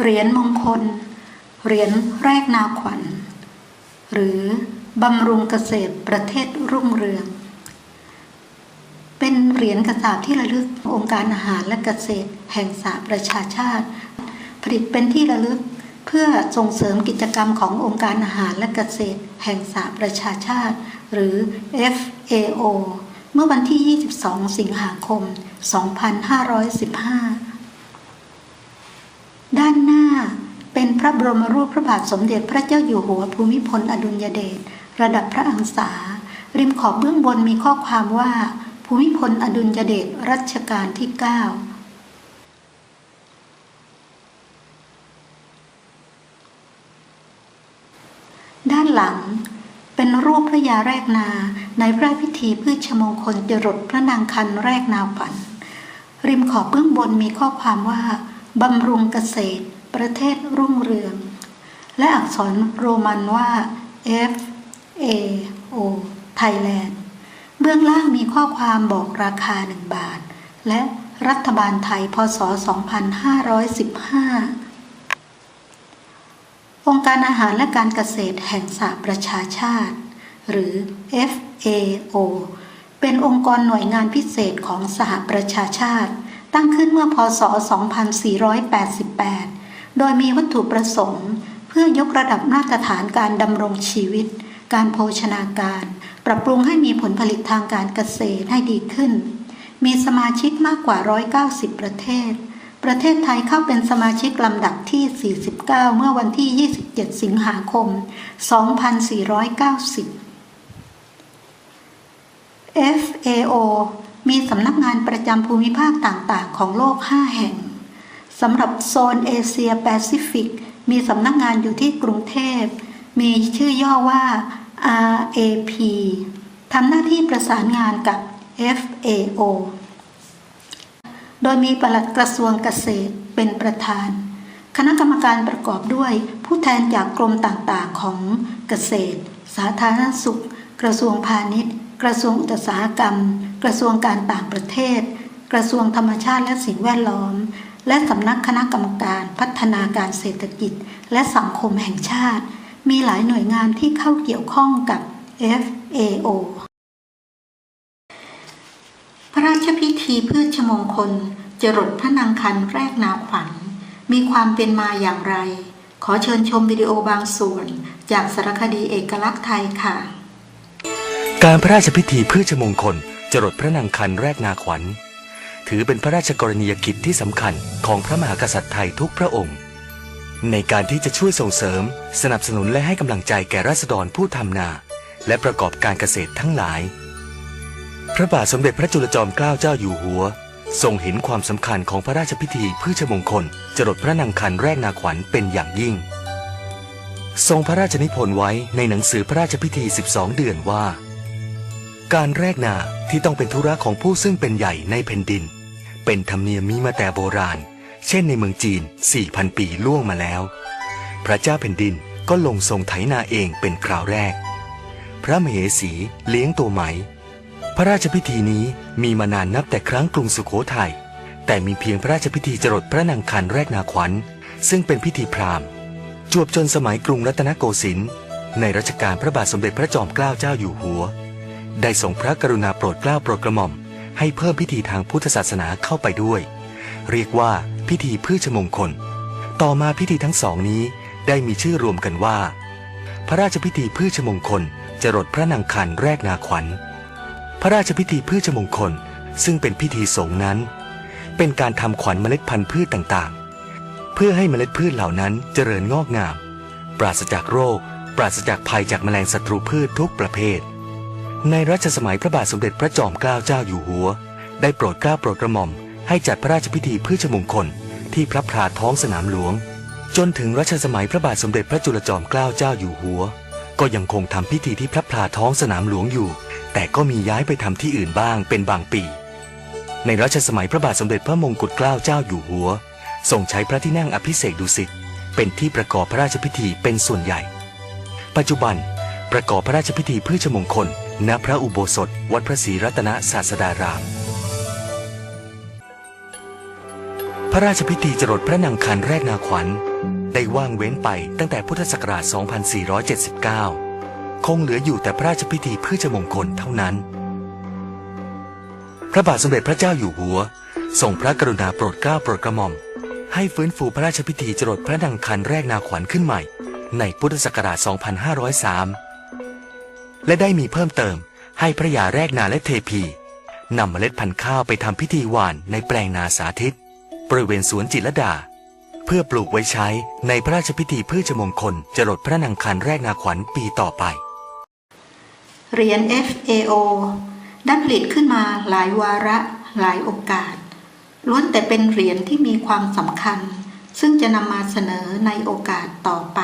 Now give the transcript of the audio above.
เหรียญมงคล เหรียญแรกนาขวัญ หรือบำรุงเกษตรประเทศรุ่งเรือง เป็นเหรียญกระสาบที่ระลึกองค์การอาหารและเกษตรแห่งสหประชาชาติ ผลิตเป็นที่ระลึกเพื่อส่งเสริมกิจกรรมขององค์การอาหารและเกษตรแห่งสหประชาชาติ หรือ FAO เมื่อวันที่ 22 สิงหาคม 2515 ด้านหน้าเป็นพ ระบรมรูปพระบาทสมเด็จพระเจ้าอยู่หัวภูมิพลอดุลยเดชระดับพระอังสา ริมขอบเบื้องบนมีข้อความว่า ภูมิพลอดุลยเดชรัชกาลที่ 9ด้านหลัง เป็นรูปพระยาแรกนา ในพระพิธีพืชมงคลจรดพระนางคันแรกนาขวัญริมขอบเบื้องบนมีข้อความว่า บำรุงเกษตร ประเทศรุ่งเรือง และอักษรโรมันว่า F A O Thailand เบื้องล่างมีข้อความบอกราคา 1 บาท และรัฐบาลไทย พศ 2515 องค์การอาหารและการเกษตรแห่งสหประชาชาติ หรือ FAO เป็นองค์กรหน่วยงานพิเศษของสหประชาชาติ ตั้งขึ้นเมื่อพศ 2488 โดยมีวัตถุประสงค์ เพื่อยกระดับมาตรฐานการดำรงชีวิต การโภชนาการ ปรับปรุงให้มีผลผลิตทางการเกษตรให้ดีขึ้น มีสมาชิกมากกว่า 190 ประเทศ ประเทศไทยเข้าเป็นสมาชิกลำดับที่ 49 เมื่อวันที่ 27 สิงหาคม 2490 FAO มีสำนักงานประจำภูมิภาคต่างๆ ของโลก 5 แห่ง สำหรับโซนเอเชียแปซิฟิกมีสำนักงานอยู่ที่กรุงเทพ มีชื่อย่อว่า RAP ทำหน้าที่ประสานงานกับ FAO โดยมีปลัดกระทรวงเกษตรเป็นประธาน คณะกรรมการประกอบด้วยผู้แทนจากกรมต่างๆของเกษตร สาธารณสุข กระทรวงพาณิชย์ กระทรวงอุตสาหกรรม กระทรวงการต่างประเทศ กระทรวงธรรมชาติและสิ่งแวดล้อม และสำนักคณะกรรมการพัฒนาการเศรษฐกิจ และสังคมแห่งชาติ มีหลายหน่วยงานที่เข้าเกี่ยวข้องกับ FAO พระราชพิธีพืชมงคล จรดพระนางคันแรกนาขวัญ มีความเป็นมาอย่างไร ขอเชิญชมวิดีโอบางส่วน จากสารคดีเอกลักษณ์ไทยค่ะ การพระราชพิธีพืชมงคล จรดพระนางคันแรกนาขวัญ ถือเป็นพระราชกรณียกิจที่สำคัญของพระมหากษัตริย์ไทยทุกพระองค์ ในการที่จะช่วยส่งเสริม สนับสนุนและให้กำลังใจแก่ราษฎรผู้ทำนา และประกอบการเกษตรทั้งหลาย พระบาทสมเด็จพระจุลจอมเกล้าเจ้าอยู่หัวทรงเห็นความสำคัญของพระราชพิธีพืชมงคล จรดพระนางคันแรกนาขวัญเป็นอย่างยิ่ง ทรงพระราชนิพนธ์ไว้ในหนังสือพระราชพิธี 12 เดือนว่า การแรกนาที่ต้องเป็นธุระของผู้ซึ่งเป็นใหญ่ในแผ่นดิน เป็นธรรมเนียมมีมาแต่โบราณ เช่นในเมืองจีน 4,000 ปีล่วงมาแล้ว พระเจ้าแผ่นดินก็ลงทรงไถนาเองเป็นคราวแรก พระมเหสีเลี้ยงตัวไหม พระราชพิธีนี้มีมานานนับแต่ครั้งกรุงสุโขทยัยแต่มีเพียงพระราชพิธีจรดพระนางคันแรกนาขวัญ ซึ่งเป็นพิธีพราหมณ์ จวบจนสมัยกรุงรัตนโกสินทร์ในรัชกาลพระบาทสมเด็จพระจอมเกล้าเจ้าอยู่หัว ได้ทรงพระกรุณาโปรดเกล้าโปรดกระหม่อม ให้เพิ่มพิธีทางพุทธศาสนาเข้าไปด้วย เรียกว่าพิธีพืชมงคล ต่อมาพิธีทั้งสองนี้ได้มีชื่อรวมกันว่า พระราชพิธีพืชมงคลจรดพระนางคันแรกนาขวัญ พระราชพิธีพืชมงคลซึ่งเป็นพิธีสงนั้น เป็นการทำขวัญเมล็ดพันธุ์พืชต่างๆ เพื่อให้เมล็ดพืชเหล่านั้นเจริญงอกงาม ปราศจากโรค ปราศจากภัยจากแมลงศัตรูพืชทุกประเภท ในรัชสมัยพระบาทสมเด็จพระจอมเกล้าเจ้าอยู่หัว ได้โปรดเกล้าโปรดกระหม่อม ให้จัดพระราชพิธีพืชมงคล ที่พระพราท้องสนามหลวง จนถึงรัชสมัยพระบาทสมเด็จพระจุลจอมเกล้าเจ้าอยู่หัว ก็ยังคงทำพิธีที่พระพราท้องสนามหลวงอยู่ แต่ก็มีย้ายไปทำที่อื่นบ้างเป็นบางปี ในรัชสมัยพระบาทสมเด็จพระมงกุฎเกล้าเจ้าอยู่หัวทรงใช้พระที่นั่งอภิเษกดุสิตเป็นที่ประกอบพระราชพิธีเป็นส่วนใหญ่ ปัจจุบันประกอบพระราชพิธีพืชมงคล ณพระอุโบสถ วัดพระศรีรัตนศาสดาราม พระราชพิธีจรดพระนางคันแรกนาขวัญ ได้ว่างเว้นไปตั้งแต่พุทธศักราช 2479 คงเหลืออยู่แต่พระราชพิธีเพืชมงคลเท่านั้น พระบาทสมเด็จพระเจ้าอยู่หัวทรงพระกรุณาโปรดเกล้าโปรดกระหม่อม ให้ฟื้นฟูพระราชพิธีจรดพระนางคันแรกนาขวัญขึ้นใหม่ ในพุทธศักราช 2503 และได้มีเพิ่มเติม ให้พระยาแรกนาและเทพีนำเมล็ดพันธุ์ข้าวไปทำพิธีหว่านในแปลงนาสาธิต บริเวณสวนจิตรดา เพื่อปลูกไว้ใช้ในพระราชพิธีพืชมงคลจรดพระนางคันแรกนาขวัญปีต่อไป เหรียญ FAO ได้ผลิตขึ้นมาหลายวาระหลายโอกาส ล้วนแต่เป็นเหรียญที่มีความสำคัญ ซึ่งจะนำมาเสนอในโอกาสต่อไป